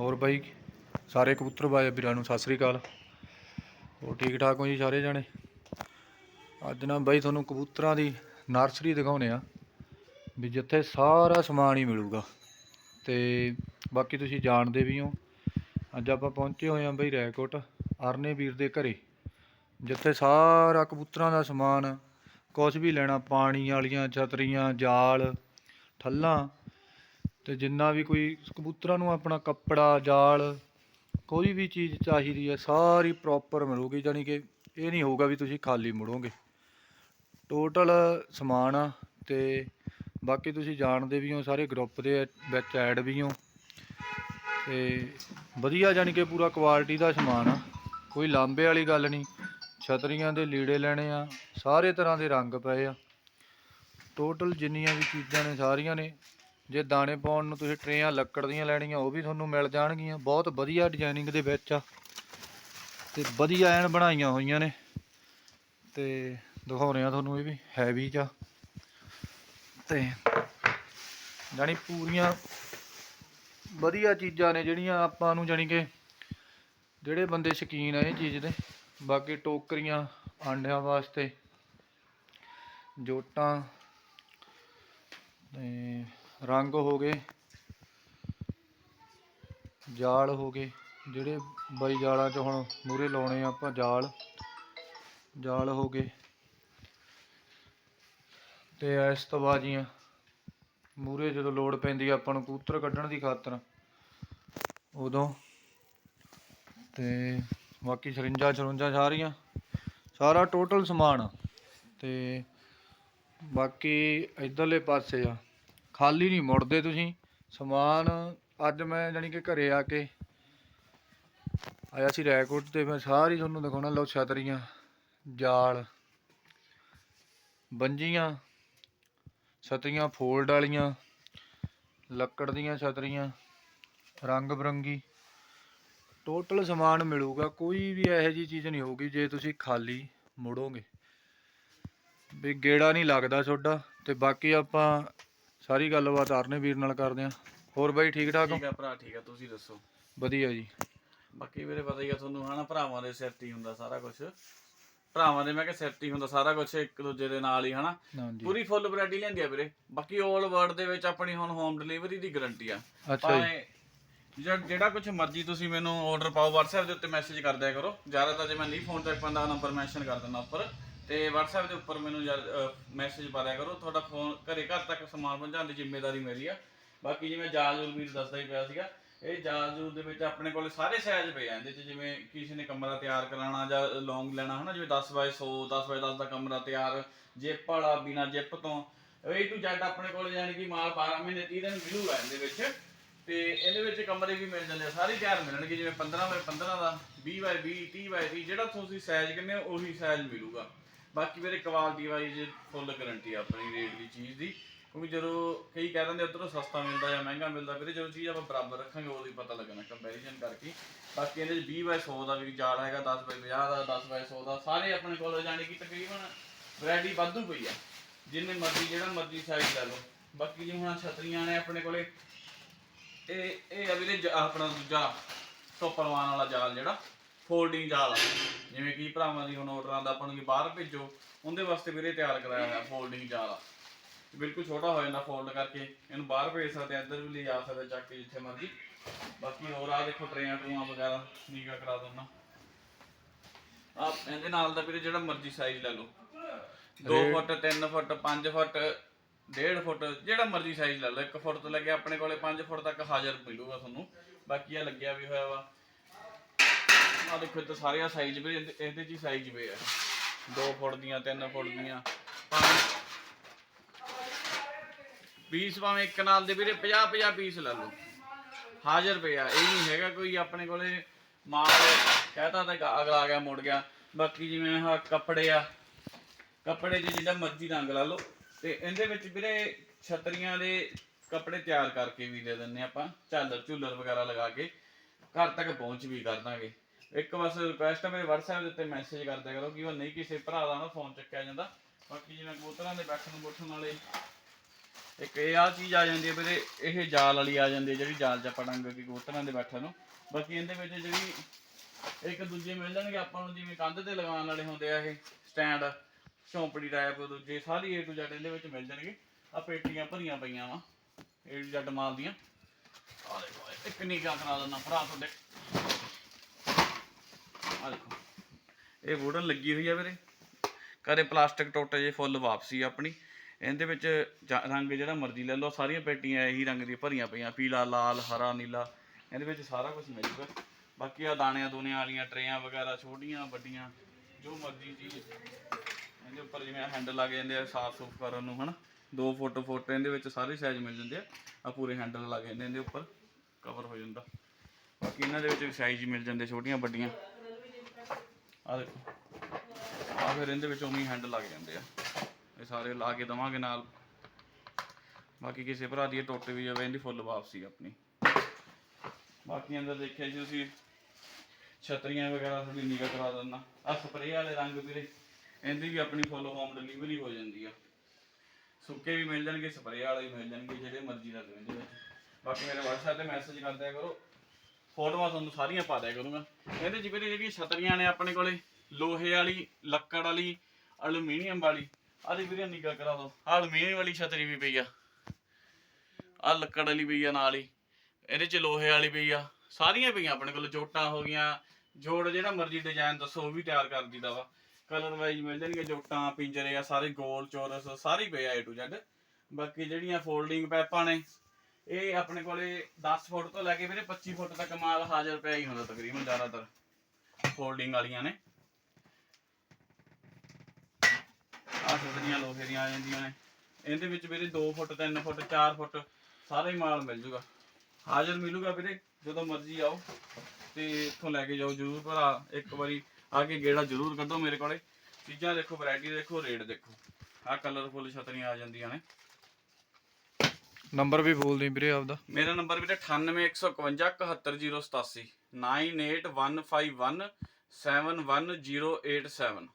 ਹੋਰ ਬਾਈ, ਸਾਰੇ ਕਬੂਤਰ ਬਾਏ ਵੀਰਾਂ ਨੂੰ, ਸਤਿ ਸ੍ਰੀ ਅਕਾਲ। ਹੋਰ ਠੀਕ ਠਾਕ ਹੋ ਜੀ ਸਾਰੇ ਜਾਣੇ? ਅੱਜ ਨਾ ਬਾਈ ਤੁਹਾਨੂੰ ਕਬੂਤਰਾਂ ਦੀ ਨਰਸਰੀ ਦਿਖਾਉਣੇ ਆ, ਵੀ ਜਿੱਥੇ ਸਾਰਾ ਸਮਾਨ ਹੀ ਮਿਲੂਗਾ। ਤੇ ਬਾਕੀ ਤੁਸੀਂ ਜਾਣਦੇ ਵੀ ਹੋ। ਅੱਜ ਆਪਾਂ ਪਹੁੰਚੇ ਹੋਏ ਆ ਬਾਈ ਰੈਕੋਟ ਅਰਨੇ ਵੀਰ ਦੇ ਘਰੇ। ਜਿੱਥੇ ਸਾਰਾ ਕਬੂਤਰਾਂ ਦਾ ਸਮਾਨ, ਕੁਛ ਵੀ ਲੈਣਾ, ਪਾਣੀ ਵਾਲੀਆਂ, ਛਤਰੀਆਂ, ਜਾਲ, ਠੱਲਾਂ ਅਤੇ ਜਿੰਨਾ ਵੀ ਕੋਈ ਕਬੂਤਰਾਂ ਨੂੰ ਆਪਣਾ ਕੱਪੜਾ, ਜਾਲ, ਕੋਈ ਵੀ ਚੀਜ਼ ਚਾਹੀਦੀ ਹੈ, ਸਾਰੀ ਪ੍ਰੋਪਰ ਮਿਲੂਗੀ ਜਾਨੀ ਕਿ ਇਹ ਨਹੀਂ ਹੋਊਗਾ ਵੀ ਤੁਸੀਂ ਖਾਲੀ ਮੁੜੋਗੇ। ਟੋਟਲ ਸਮਾਨ ਆ ਤੇ ਬਾਕੀ ਤੁਸੀਂ ਜਾਣਦੇ ਵੀ ਹੋ, ਸਾਰੇ ਗਰੁੱਪ ਦੇ ਵਿੱਚ ਐਡ ਵੀ ਹੋ। ਤੇ ਵਧੀਆ ਜਾਨੀ ਕਿ ਪੂਰਾ ਕੁਆਲਿਟੀ ਦਾ ਸਮਾਨ ਆ। ਕੋਈ ਲਾਂਬੇ ਵਾਲੀ ਗੱਲ ਨਹੀਂ, ਛਤਰੀਆਂ ਦੇ ਲੀੜੇ ਲੈਣੇ ਆ, ਸਾਰੇ ਤਰ੍ਹਾਂ ਦੇ ਰੰਗ ਪਏ ਆ। ਟੋਟਲ ਜਿੰਨੀਆਂ ਵੀ ਚੀਜ਼ਾਂ ਨੇ, ਸਾਰੀਆਂ ਨੇ ਜੇ ਦਾਣੇ ਪਾਉਣ ਨੂੰ ਤੁਸੀਂ ਟਰੇਆਂ, ਲੱਕੜ ਦੀਆਂ ਲੈਣੀਆਂ, ਉਹ ਵੀ ਤੁਹਾਨੂੰ ਮਿਲ ਜਾਣਗੀਆਂ। ਬਹੁਤ ਵਧੀਆ ਡਿਜ਼ਾਈਨਿੰਗ ਦੇ ਵਿੱਚ ਆ। ਤੇ ਵਧੀਆ ਐਨ ਬਣਾਈਆਂ ਹੋਈਆਂ ਨੇ। ਤੇ ਦਿਖਾਉਣੇ ਆ ਤੁਹਾਨੂੰ ਇਹ ਵੀ ਹੈਵੀ ਚ ਆ ਤੇ ਜਾਣੀ ਪੂਰੀਆਂ ਵਧੀਆ ਚੀਜ਼ਾਂ ਨੇ ਜਿਹੜੀਆਂ ਆਪਾਂ ਨੂੰ ਜਾਣੀ ਕਿ ਜਿਹੜੇ ਬੰਦੇ ਸ਼ੌਕੀਨ ਆ ਇਹ ਚੀਜ਼ ਦੇ। ਬਾਕੀ ਟੋਕਰੀਆਂ, ਆਂਡਿਆਂ ਵਾਸਤੇ, ਜੋਟਾਂ, ਤੇ ਰੰਗ ਹੋ ਗਏ, ਜਾਲ ਹੋ ਗਏ। ਜਿਹੜੇ ਬਾਈ ਜਾਲਾਂ 'ਚ ਹੁਣ ਮੂਰੇ ਲਾਉਣੇ ਆ ਆਪਾਂ ਜਾਲ ਜਾਲ ਹੋ ਗਏ। ਤੇ ਇਸ ਤੋਂ ਬਾਅਦ ਬਾਜੀਆਂ ਮੂਰੇ ਜਦੋਂ ਲੋੜ ਪੈਂਦੀ ਆ ਆਪਾਂ ਨੂੰ ਕਬੂਤਰ ਕੱਢਣ ਦੀ ਖਾਤਰ, ਉਦੋਂ ਤੇ ਬਾਕੀ ਸਰਿੰਜਾਂ ਸਰੁੰਜਾਂ ਸਾਰੀਆਂ, ਸਾਰਾ ਟੋਟਲ ਸਮਾਨ ਆ। ਤੇ ਬਾਕੀ ਇਧਰਲੇ ਪਾਸੇ ਆ ਖਾਲੀ ਨਹੀਂ ਮੁੜਦੇ ਤੁਸੀਂ। ਸਮਾਨ ਅੱਜ ਮੈਂ ਜਾਣੀ ਕਿ ਘਰੇ ਆ ਕੇ ਆਇਆ ਸੀ ਰੈਕੋਟ ਤੇ, ਮੈਂ ਸਾਰੀ ਤੁਹਾਨੂੰ ਦਿਖਾਉਣਾ, ਲਓ ਛਤਰੀਆਂ, ਜਾਲ, ਬੰਜੀਆਂ, ਛਤਰੀਆਂ ਫੋਲਡ ਵਾਲੀਆਂ, ਲੱਕੜ ਦੀਆਂ ਛਤਰੀਆਂ, ਰੰਗ ਬਰੰਗੀ ਟੋਟਲ ਸਮਾਨ ਮਿਲੂਗਾ, ਕੋਈ ਵੀ ਇਹੋ ਜੀ ਚੀਜ਼ ਨਹੀਂ ਹੋਊਗੀ ਜੇ ਤੁਸੀਂ ਖਾਲੀ ਮੁੜੋਗੇ। ਵੀ ਗੇੜਾ ਨਹੀਂ ਲੱਗਦਾ ਤੁਹਾਡਾ ਤੇ ਬਾਕੀ ਆਪਾਂ ਸਾਰੀ ਗੱਲਬਾਤ ਅਰਨੇ ਵੀਰ ਨਾਲ ਕਰਦੇ ਆਂ। ਹੋਰ ਬਾਈ ਠੀਕ ਠਾਕ ਹੋ? ਠੀਕ ਆ ਭਰਾ ਠੀਕ ਆ। ਤੁਸੀਂ ਦੱਸੋ? ਵਧੀਆ ਜੀ। ਬਾਕੀ ਵੀਰੇ ਪਤਾ ਹੀ ਆ ਤੁਹਾਨੂੰ ਹਨਾ ਭਰਾਵਾਂ ਦੇ ਸਿਰ ਤੇ ਹੀ ਹੁੰਦਾ ਸਾਰਾ ਕੁਝ ਭਰਾਵਾਂ ਦੇ ਮੈਂ ਤੇ ਹੀ ਹੁੰਦਾ ਸਾਰਾ ਕੁਝ ਇੱਕ ਦੂਜੇ ਦੇ ਨਾਲ ਹੀ ਹਨਾ। ਪੂਰੀ ਫੁੱਲ ਵੈਰਾਈਟੀ ਲੈਂਦੀ ਆ ਵੀਰੇ। ਬਾਕੀ 올 ਵਰਲਡ ਦੇ ਵਿੱਚ ਆਪਣੀ ਹੁਣ ਹੋਮ ਡਿਲੀਵਰੀ ਦੀ ਗਾਰੰਟੀ ਆ। ਅੱਛਾ ਜੀ। ਜਿਹੜਾ ਕੁਝ ਮਰਜ਼ੀ ਤੁਸੀਂ ਮੈਨੂੰ ਆਰਡਰ ਪਾਓ WhatsApp ਦੇ ਉੱਤੇ ਮੈਸੇਜ ਕਰ ਦਿਆ ਕਰੋ। ਜ਼ਿਆਦਾਤਰ ਜੇ ਮੈਂ ਨਹੀਂ ਫੋਨ ਚੱਕ ਪਾਉਂਦਾ ਨੰਬਰ ਮੈਂਸ਼ਨ ਕਰ ਦਿੰਦਾ ਉੱਪਰ ਤੇ WhatsApp ਦੇ ਉੱਪਰ ਮੈਨੂੰ ਮੈਸੇਜ ਪਾ ਦਿਆ ਕਰੋ। ਤੁਹਾਡਾ ਫੋਨ ਘਰੇ ਘਰ ਤੱਕ ਸਮਾਨ ਪਹੁੰਚਾਉਣ ਦੀ ਜ਼ਿੰਮੇਵਾਰੀ ਮੇਰੀ ਆ। ਬਾਕੀ ਜਿਵੇਂ ਜਾਜੂਲ ਵੀਰ ਦੱਸਦਾ ਹੀ ਪਿਆ ਸੀਗਾ, ਇਹ ਜਾਜੂਲ ਦੇ ਵਿੱਚ ਆਪਣੇ ਕੋਲ ਸਾਰੇ ਸਾਈਜ਼ ਪਏ ਆ। ਇਹਦੇ ਚ ਜਿਵੇਂ ਕਿਸੇ ਨੇ ਕਮਰਾ ਤਿਆਰ ਕਰਾਉਣਾ ਜਾਂ ਲੌਂਗ ਲੈਣਾ ਹਨਾ, ਜਿਵੇਂ 10 ਬਾਏ 100 10 ਬਾਏ 10 ਦਾ ਕਮਰਾ ਤਿਆਰ ਜਿਪ ਵਾਲਾ ਬਿਨਾ ਜਿਪ ਤੋਂ। ਇਹ ਟੂ ਜੈਡ ਆਪਣੇ ਕੋਲ ਯਾਨੀ ਕਿ ਮਾਲ 12 ਮਹੀਨੇ 30 ਦਿਨ ਮਿਲੂਗਾ ਇਹਦੇ ਵਿੱਚ। ਤੇ ਇਹਦੇ ਵਿੱਚ ਕਮਰੇ ਵੀ ਮਿਲ ਜਾਂਦੇ ਆ, ਸਾਰੇ ਤਿਆਰ ਮਿਲਣਗੇ। ਜਿਵੇਂ 15 ਬਾਏ 15 ਦਾ 20 ਬਾਏ 20 30 ਬਾਏ 30 ਜਿਹੜਾ ਤੁਸੀਂ ਸਾਈਜ਼ ਕਹਿੰਦੇ ਹੋ, ਉਹੀ ਸਾਈਜ਼ ਮਿਲੂਗਾ। ਬਾਕੀ ਵੀਰੇ ਕੁਆਲਿਟੀ ਵਾਈਜ਼ ਫੁੱਲ ਗਾਰੰਟੀ ਆਪਣੀ ਰੇਟ ਦੀ ਚੀਜ਼ ਦੀ, ਕਿਉਂਕਿ ਜਦੋਂ ਕਈ ਕਹਿ ਦਿੰਦੇ ਉਧਰੋਂ ਸਸਤਾ ਮਿਲਦਾ ਜਾਂ ਮਹਿੰਗਾ ਮਿਲਦਾ, ਵੀਰੇ ਜਦੋਂ ਚੀਜ਼ ਆਪਾਂ ਬਰਾਬਰ ਰੱਖਾਂਗੇ, ਉਦੋਂ ਹੀ ਪਤਾ ਲੱਗਣਾ ਕੰਪੈਰੀਜ਼ਨ ਕਰਕੇ। ਬਾਕੀ ਇਹਦੇ 'ਚ 20 ਬਾਏ 100 ਦਾ ਵੀ ਜਾਲ ਹੈਗਾ 10 ਬਾਏ 50 ਦਾ 10 ਬਾਏ 100 ਦਾ, ਸਾਰੇ ਆਪਣੇ ਕੋਲ ਜਾਣੀ ਕਿ ਤਕਰੀਬਨ ਵੈਰਾਈਟੀ ਵਾਧੂ ਪਈ ਆ। ਜਿੰਨੇ ਮਰਜ਼ੀ, ਜਿਹੜਾ ਮਰਜ਼ੀ ਸਾਈਜ਼ ਲੈ ਲਓ। ਬਾਕੀ ਜਿਵੇਂ ਹੁਣ ਛਤਰੀਆਂ ਨੇ ਆਪਣੇ ਕੋਲੇ, ਇਹ ਇਹ ਆ ਵੀਰੇ ਆਪਣਾ ਦੂਜਾ ਟੋਪਰਵਾਨ ਵਾਲਾ ਜਾਲ ਜਿਹੜਾ। ਫੋਲਡਿੰਗ ਜਾਲ ਜਿਵੇਂ ਕਿ ਭਰਾਵਾਂ ਦੀ ਹੁਣ ਆਰਡਰ ਆਉਂਦਾ ਆਪਾਂ ਨੂੰ ਕਿ ਬਾਹਰ ਭੇਜੋ ਉਹਦੇ ਵਾਸਤੇ ਵੀਰੇ ਤਿਆਰ ਕਰਾਇਆ ਹੋਇਆ ਫੋਲਡਿੰਗ ਜਾਲ ਬਿਲਕੁਲ ਛੋਟਾ ਹੋ ਜਾਂਦਾ ਫੋਲਡ ਕਰਕੇ ਇਹਨੂੰ ਬਾਹਰ ਭੇਜ ਸਕਦੇ ਆ, ਇੱਧਰ ਵੀ ਲੈ ਜਾ ਸਕਦੇ ਚੱਕ ਕੇ ਜਿੱਥੇ ਮਰਜ਼ੀ। ਬਾਕੀ ਹੋਰ ਆ ਦੇਖੋ ਟਰੇਆਂ ਟਰੂਆਂ ਵਗੈਰਾ ਨੀਗਾ ਕਰਾ ਦਿੰਦਾ। ਆ ਇਹਦੇ ਨਾਲ ਦਾ ਵੀਰੇ ਜਿਹੜਾ ਮਰਜ਼ੀ ਸਾਈਜ਼ ਲੈ ਲਓ। 2 ਫੁੱਟ 3 ਫੁੱਟ 5 ਫੁੱਟ 1.5 ਫੁੱਟ ਜਿਹੜਾ ਮਰਜ਼ੀ ਸਾਈਜ਼ ਲੈ ਲਓ। 1 ਫੁੱਟ ਤੋਂ ਲੱਗਿਆ ਆਪਣੇ ਕੋਲੇ 5 ਫੁੱਟ ਤੱਕ ਹਾਜ਼ਰ ਮਿਲੂਗਾ ਤੁਹਾਨੂੰ। ਬਾਕੀ ਆ ਲੱਗਿਆ ਵੀ ਹੋਇਆ ਵਾ। ਆ ਦੇਖੋ ਇੱਥੇ ਸਾਰੇ ਆ ਸਾਈਜ਼ ਵੀ ਇਹਦੇ ਇਹਦੇ 'ਚ ਹੀ ਸਾਈਜ਼ ਪਏ ਆ। 2 ਫੁੱਟ ਦੀਆਂ 3 ਫੁੱਟ ਦੀਆਂ। ਭਾਵੇਂ ਪੀਸ ਭਾਵੇਂ ਇੱਕ ਨਾਲ ਦੇ ਵੀਰੇ 50 50 ਪੀਸ ਲੈ ਲਓ। ਹਾਜ਼ਰ ਪਿਆ ਇਹ ਨਹੀਂ ਹੈਗਾ ਕੋਈ ਆਪਣੇ ਕੋਲੇ ਮਾਲ। ਕਹਤਾ ਤਾਂ ਅਗਲਾ ਆ ਗਿਆ, ਮੁੜ ਗਿਆ। ਬਾਕੀ ਜਿਵੇਂ ਆਹ ਕੱਪੜੇ ਆ। ਕੱਪੜੇ 'ਚ ਜਿਹੜਾ ਮਰਜ਼ੀ ਰੰਗ ਲਾ ਲਓ। ਤੇ ਇਹਦੇ ਵਿੱਚ ਵੀਰੇ ਛਤਰੀਆਂ ਦੇ ਕੱਪੜੇ ਤਿਆਰ ਕਰਕੇ ਵੀ ਦੇ ਦਿੰਨੇ ਆਪਾਂ। ਝਾਲਰ ਝੂਲਰ ਵਗੈਰਾ ਲਗਾ ਕੇ ਘਰ ਤੱਕ ਪਹੁੰਚ ਵੀ ਕਰ ਦਾਂਗੇ। ਇੱਕ ਬਸ ਰਿਕੁਐਸਟ ਹੈ ਮੇਰੇ WhatsApp ਦੇ ਉੱਤੇ ਮੈਸੇਜ ਕਰ ਕਰੋ ਕਿ ਉਹ ਨਹੀਂ ਕਿਸੇ ਭਰਾ ਦਾ ਨਾ ਫੋਨ ਚੱਕਿਆ ਜਾਂਦਾ। ਬਾਕੀ ਜਿਵੇਂ ਕਬੂਤਰਾਂ ਦੇ ਬੈਠਣ ਬੁੱਠਣ ਵਾਲੇ, ਇੱਕ ਇਹ ਆ ਚੀਜ਼ ਆ ਜਾਂਦੀ ਹੈ ਵੀਰੇ, ਇਹ ਜਾਲ ਵਾਲੀ ਆ ਜਾਂਦੀ ਹੈ ਜਿਹੜੀ ਜਾਲ ਚ ਆਪਾਂ ਕੇ ਕਬੂਤਰਾਂ ਦੇ ਬੈਠਣ ਨੂੰ। ਬਾਕੀ ਇਹਦੇ ਵਿੱਚ ਜਿਹੜੀ ਇੱਕ ਦੂਜੇ ਮਿਲ ਜਾਣਗੇ, ਆਪਾਂ ਨੂੰ ਜਿਵੇਂ ਕੰਧ ਤੇ ਲਗਾਉਣ ਵਾਲੇ ਹੁੰਦੇ ਆ ਇਹ ਸਟੈਂਡ ਝੌਂਪੜੀ ਟਾਈਪ ਦੂਜੇ, ਸਾਰੀ ਏ ਟੂ ਜ਼ੈਡ ਇਹਦੇ ਵਿੱਚ ਮਿਲ ਜਾਣਗੇ। ਆ ਪੇਟੀਆਂ ਭਰੀਆਂ ਪਈਆਂ ਵਾ ਏ ਟੂ ਜ਼ੈਡ ਮਾਲ ਦੀਆਂ। ਆ ਦੇਖੋ, ਇੱਕ ਨਿਗਾ ਕਰਾ ਦਿੰਦਾ ਭਰਾ ਤੁਹਾਡੇ। ਆ ਦੇਖੋ। ਇਹ ਵੁਡਨ ਲੱਗੀ ਹੋਈ ਆ ਵੀਰੇ। ਕਦੇ ਪਲਾਸਟਿਕ ਟੋਟੇ ਜੇ ਫੁੱਲ ਵਾਪਸੀ ਆਪਣੀ। ਇਹਦੇ ਵਿੱਚ ਜਾ- ਰੰਗ ਜਿਹੜਾ ਮਰਜ਼ੀ ਲੈ ਲਓ, ਸਾਰੀਆਂ ਪੇਟੀਆਂ ਇਹੀ ਰੰਗ ਦੀਆਂ ਭਰੀਆਂ ਪਈਆਂ, ਪੀਲਾ, ਲਾਲ, ਹਰਾ, ਨੀਲਾ। ਇਹਦੇ ਵਿੱਚ ਸਾਰਾ ਕੁਝ ਮਿਲ ਜੂਗਾ। ਬਾਕੀ ਆ ਦਾਣਿਆਂ ਦੂਣਿਆਂ ਵਾਲੀਆਂ ਟਰੇਆਂ ਵਗੈਰਾ, ਛੋਟੀਆਂ, ਵੱਡੀਆਂ, ਜੋ ਮਰਜ਼ੀ ਚੀਜ਼। ਇਹਦੇ ਉੱਪਰ ਜਿਵੇਂ ਹੈਂਡਲ ਲੱਗ ਜਾਂਦੇ ਆ ਸਾਫ਼ ਸੁਫ ਕਰਨ ਨੂੰ, ਹਨਾ। 2 ਫੁੱਟ ਫੁੱਟ ਇਹਦੇ ਵਿੱਚ ਸਾਰੇ ਸਾਈਜ਼ ਮਿਲ ਜਾਂਦੇ ਆ। ਆ ਪੂਰੇ ਹੈਂਡਲ ਲੱਗ ਜਾਂਦੇ ਇਹਦੇ ਉੱਪਰ। ਕਵਰ ਹੋ ਜਾਂਦਾ। ਬਾਕੀ ਇਹਨਾਂ ਦੇ ਵਿੱਚ ਸਾਈਜ਼ ਮਿਲ ਜਾਂਦੇ, ਛੋਟੀਆਂ, ਵੱਡੀਆਂ। ਆ ਦੇਖੋ। ਆ ਫਿਰ ਇਹਦੇ ਵਿੱਚ ਉਵੇਂ ਹੈਂਡਲ ਲੱਗ ਜਾਂਦੇ ਆ। ਇਹ ਸਾਰੇ ਲਾ ਕੇ ਦਵਾਂਗੇ ਨਾਲ। ਬਾਕੀ ਕਿਸੇ ਭਰਾ ਦੀ ਟੁੱਟ ਵੀ ਜਾਵੇ, ਇਹਦੀ ਫੁੱਲ ਵਾਪਸੀ ਆਪਣੀ। ਬਾਕੀ ਅੰਦਰ ਦੇਖਿਆ ਜੀ ਤੁਸੀਂ, ਛਤਰੀਆਂ ਵਗੈਰਾ ਥੋੜੀ ਨਿਗਾ ਕਰਾ ਦਿੰਦਾ। ਆ ਸਪਰੇਅ ਵਾਲੇ ਰੰਗ ਵੀਰੇ, ਇਹਦੀ ਵੀ ਆਪਣੀ ਫੁੱਲ ਹੋਮ ਡਿਲੀਵਰੀ ਹੋ ਜਾਂਦੀ ਆ। ਸੁੱਕੇ ਵੀ ਮਿਲ ਜਾਣਗੇ ਸਪਰੇਅ ਵਾਲੇ ਵੀ ਮਿਲ ਜਾਣਗੇ, ਜਿਹੜੇ ਮਰਜ਼ੀ ਦਾ ਦਿਓ ਵਿੱਚ ਬਾਕੀ ਮੇਰੇ WhatsApp ਤੇ ਮੈਸੇਜ ਕਰ ਕਰੋ। ਫੋਟੋਆਂ ਤੁਹਾਨੂੰ ਸਾਰੀਆਂ ਪਾ ਦਿਆ ਕਰੂੰਗਾ। ਇਹਦੇ ਚ ਵੀਰੇ ਜਿਹੜੀਆਂ ਛਤਰੀਆਂ ਨੇ ਆਪਣੇ ਕੋਲੇ, ਲੋਹੇ ਵਾਲੀ, ਲੱਕੜ ਵਾਲੀ ਐਲੂਮੀਨੀਅਮ ਵਾਲੀ, ਆਹ ਵੀਰੇ ਨਿਗਾ ਕਰਾ ਦਿਓ। ਆਹ ਐਲੂਮੀਨੀਅਮ ਵਾਲੀ ਛਤਰੀ ਵੀ ਪਈ ਆ। ਆਹ ਲੱਕੜ ਵਾਲੀ ਪਈ ਆ ਨਾਲ ਹੀ। ਇਹਦੇ ਚ ਲੋਹੇ ਵਾਲੀ ਪਈ ਆ। ਸਾਰੀਆਂ ਪਈਆਂ ਆਪਣੇ ਕੋਲ, ਜੋਟਾਂ ਹੋ ਗਈਆਂ। ਜੋੜ ਜਿਹੜਾ ਮਰਜ਼ੀ ਡਿਜ਼ਾਈਨ ਦੱਸੋ, ਉਹ ਵੀ ਤਿਆਰ ਕਰ ਦਿੱਤਾ ਵਾ। ਕਲਰ ਵਾਈਜ਼ ਮਿਲ ਜਾਣਗੇ ਜੋਟਾਂ, ਪਿੰਜਰੇ ਆ, ਸਾਰੇ ਗੋਲ, ਚੌਰਸ, ਸਾਰੇ ਪਏ ਆ A to Z ਬਾਕੀ ਜਿਹੜੀਆਂ ਫੋਲਡਿੰਗ ਪੈਪਾਂ ਨੇ ਇਹ ਆਪਣੇ ਕੋਲੇ 10 ਫੁੱਟ ਤੋਂ ਲੈ ਕੇ ਵੀਰੇ 25 ਫੁੱਟ ਤੱਕ ਮਾਲ ਹਾਜ਼ਰ ਪਿਆ ਹੀ ਹੁੰਦਾ ਤਕਰੀਬਨ ਜ਼ਿਆਦਾਤਰ ਫੋਲਡਿੰਗ ਵਾਲੀਆਂ ਨੇ। ਆਹ ਛੋਟੀਆਂ ਲੋਹੇ ਦੀਆਂ ਆ ਜਾਂਦੀਆਂ ਨੇ। ਇਹਦੇ ਵਿੱਚ ਵੀਰੇ 2 ਫੁੱਟ 3 ਫੁੱਟ 4 ਫੁੱਟ ਸਾਰਾ ਹੀ ਮਾਲ ਮਿਲ ਜੂਗਾ। ਹਾਜ਼ਰ ਮਿਲੂਗਾ ਵੀਰੇ, ਜਦੋਂ ਮਰਜ਼ੀ ਆਓ ਤੇ ਇੱਥੋਂ ਲੈ ਕੇ ਜਾਓ ਜਰੂਰ ਭਰਾ। ਇੱਕ ਵਾਰੀ ਆ ਕੇ ਗੇੜਾ ਜਰੂਰ ਕੱਢੋ ਮੇਰੇ ਕੋਲੇ। ਚੀਜ਼ਾਂ ਦੇਖੋ ਵੈਰਾਈਟੀ ਦੇਖੋ ਰੇਟ ਦੇਖੋ। ਆਹ ਕਲਰਫੁੱਲ ਛਤਰੀਆਂ ਆ ਜਾਂਦੀਆਂ ਨੇ। ਨੰਬਰ ਵੀ ਬੋਲ ਦੇ ਵੀਰੇ ਆਪਦਾ। ਮੇਰਾ ਨੰਬਰ ਵੀਰੇ 9815171087 9815171087